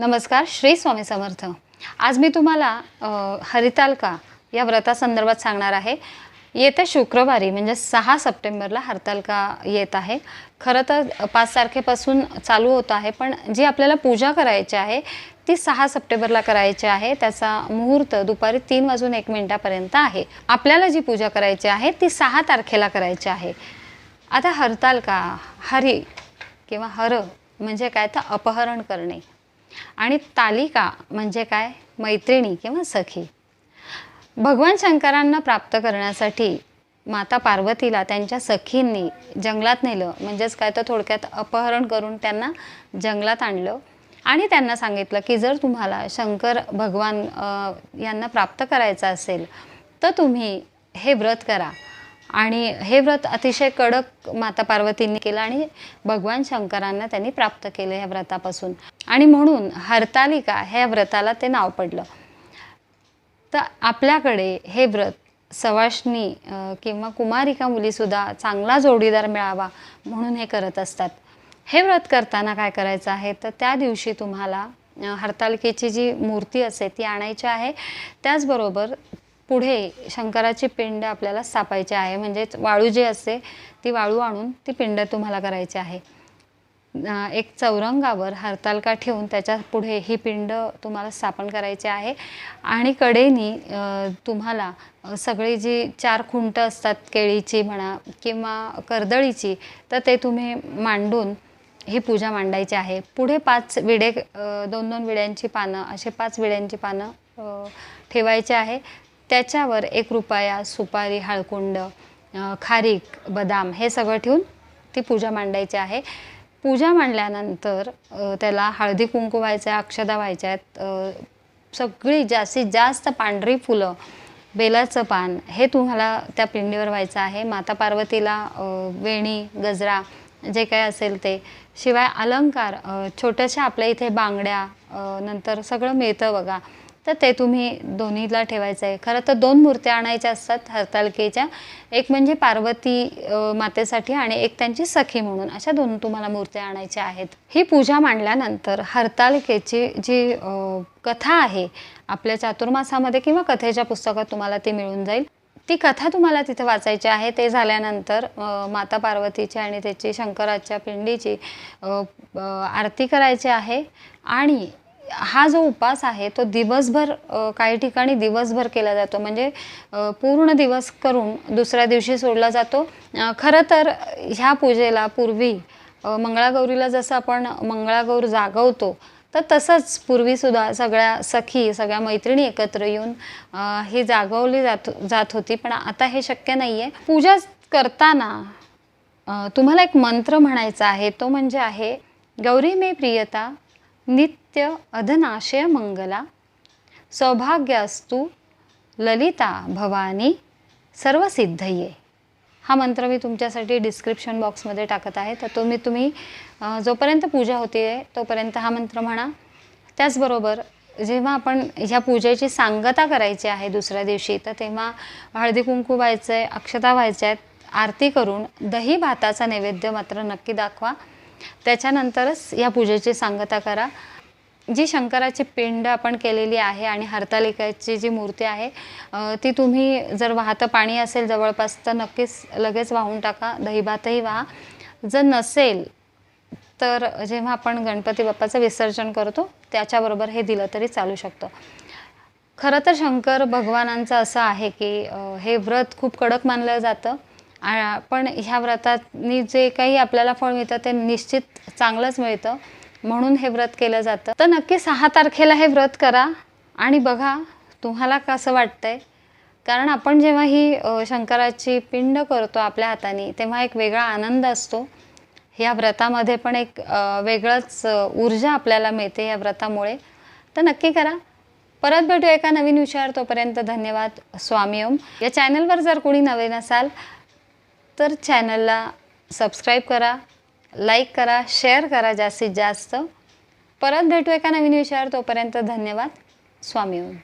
नमस्कार श्री स्वामी समर्थ. आज मी तुम्हाला हरितालका या व्रतासंदर्भात सांगणार आहे. येत्या शुक्रवारी म्हणजे सहा सप्टेंबरला हरतालका येत आहे. खरं तर पाच तारखेपासून चालू होत आहे पण जी आपल्याला पूजा करायची आहे ती सहा सप्टेंबरला करायची आहे. त्याचा मुहूर्त दुपारी तीन वाजून एक मिनिटापर्यंत आहे. आपल्याला जी पूजा करायची आहे ती सहा तारखेला करायची आहे. आता हरतालका हरी किंवा हर म्हणजे काय? तर अपहरण करणे. आणि तालिका म्हणजे काय? मैत्रिणी किंवा सखी. भगवान शंकरांना प्राप्त करण्यासाठी माता पार्वतीला त्यांच्या सखींनी जंगलात नेलं. म्हणजेच काय? तर थोडक्यात अपहरण करून त्यांना जंगलात आणलं. आणि त्यांना सांगितलं की जर तुम्हाला शंकर भगवान यांना प्राप्त करायचं असेल तर तुम्ही हे व्रत करा. आणि हे व्रत अतिशय कडक माता पार्वतींनी केलं आणि भगवान शंकरांना त्यांनी प्राप्त केलं ह्या व्रतापासून. आणि म्हणून हरतालिका ह्या व्रताला ते नाव पडलं. तर आपल्याकडे हे व्रत सवाष्णी किंवा कुमारिका मुलीसुद्धा चांगला जोडीदार मिळावा म्हणून हे करत असतात. हे व्रत करताना काय करायचं आहे? तर त्या दिवशी तुम्हाला हरतालिकेची जी मूर्ती असेल ती आणायची आहे. त्याचबरोबर पुढे शंकराची पिंड आपल्याला सापायची आहे. म्हणजेच वाळू जी असते ती वाळू आणून ती पिंड तुम्हाला करायची आहे. एक चौरंगावर हरतालका ठेवून त्याच्या पुढे ही पिंड तुम्हाला स्थापन करायची आहे. आणि कडेनी तुम्हाला सगळी जी चार खुंट असतात केळीची म्हणा किंवा कर्दळीची तर ते तुम्ही मांडून ही पूजा मांडायची आहे. पुढे पाच विडे दोन दोन विड्यांची पानं असे पाच विड्यांची पानं ठेवायची आहे. त्याच्यावर एक रुपया सुपारी हळकुंड खारीक बदाम हे सगळं ठेवून ती पूजा मांडायची आहे. पूजा मांडल्यानंतर त्याला हळदी कुंकू व्हायचं आहे अक्षदा व्हायच्या आहेत सगळी जास्तीत जास्त पांढरी फुलं बेलाचं पान हे तुम्हाला त्या पिंडीवर व्हायचं आहे. माता पार्वतीला वेणी गजरा जे काय असेल ते. शिवाय अलंकार छोट्याशा आपल्या इथे बांगड्या नंतर सगळं मिळतं बघा. तर ते तुम्ही दोन्हीला ठेवायचं आहे खरं तर दोन मूर्त्या आणायच्या असतात हरतालिकेच्या. एक म्हणजे पार्वती मातेसाठी आणि एक त्यांची सखी म्हणून. अशा दोन तुम्हाला मूर्त्या आणायच्या आहेत. ही पूजा मांडल्यानंतर हरतालिकेची जी कथा आहे आपल्या चातुर्मासामध्ये किंवा कथेच्या पुस्तकात तुम्हाला ती मिळून जाईल. ती कथा तुम्हाला तिथे वाचायची आहे. ते झाल्यानंतर माता पार्वतीची आणि त्याची शंकराच्या पिंडीची आरती करायची आहे. आणि हा जो उपास आहे तो दिवसभर काही ठिकाणी दिवसभर केला जातो. म्हणजे पूर्ण दिवस करून दुसऱ्या दिवशी सोडला जातो. खरं तर ह्या पूजेला पूर्वी मंगळागौरीला जसं आपण मंगळागौर जागवतो तर तसंच पूर्वीसुद्धा सगळ्या सखी सगळ्या मैत्रिणी एकत्र येऊन ही जागवली जात जात होती. पण आता हे शक्य नाही आहे पूजा करताना तुम्हाला एक मंत्र म्हणायचा आहे. तो म्हणजे आहे गौरी मे प्रियता नित्य अधनाशय मंगला सौभाग्यास्तु ललिता भवानी सर्वसिद्धये. हा मंत्र मी तुमच्यासाठी डिस्क्रिप्शन बॉक्समध्ये टाकत आहे. तर तुम्ही तुम्ही जोपर्यंत पूजा होते आहे तोपर्यंत हा मंत्र म्हणा. त्याचबरोबर जेव्हा आपण ह्या पूजेची सांगता करायची आहे दुसऱ्या दिवशी तर तेव्हा हळदी कुंकू व्हायचं आहे अक्षता व्हायच्या आहेत आरती करून दही भाताचा नैवेद्य मात्र नक्की दाखवा. त्याच्यानंतरच या पूजेची सांगता करा. जी शंकराची पिंड आपण केलेली आहे आणि हरतालिकेची जी मूर्ती आहे ती तुम्ही जर वाहतं पाणी असेल जवळपास तर नक्कीच लगेच वाहून टाका दहीभातही वाहा. जर नसेल तर जेव्हा आपण गणपती बाप्पाचं विसर्जन करतो त्याच्याबरोबर हे दिलं तरी चालू शकतं. खरं तर शंकर भगवानांचं असं आहे की हे व्रत खूप कडक मानलं जातं. पण ह्या व्रतानी जे काही आपल्याला फळ मिळतं ते निश्चित चांगलंच मिळतं. म्हणून हे व्रत केलं जातं. तर नक्की सहा तारखेला हे व्रत करा आणि बघा तुम्हाला कसं वाटतंय. कारण आपण जेव्हा ही शंकराची पिंड करतो आपल्या हाताने तेव्हा एक वेगळा आनंद असतो. ह्या व्रतामध्ये पण एक वेगळंच ऊर्जा आपल्याला मिळते या व्रतामुळे. तर नक्की करा. परत भेटू एका नवीन विषयावर. तोपर्यंत धन्यवाद. स्वामी ओम. या चॅनलवर जर कोणी नवीन असाल तर चॅनलला सबस्क्राईब करा लाईक करा शेअर करा जास्तीत जास्त. परत भेटू एका नवीन विषयावर तोपर्यंत धन्यवाद. स्वामी ओम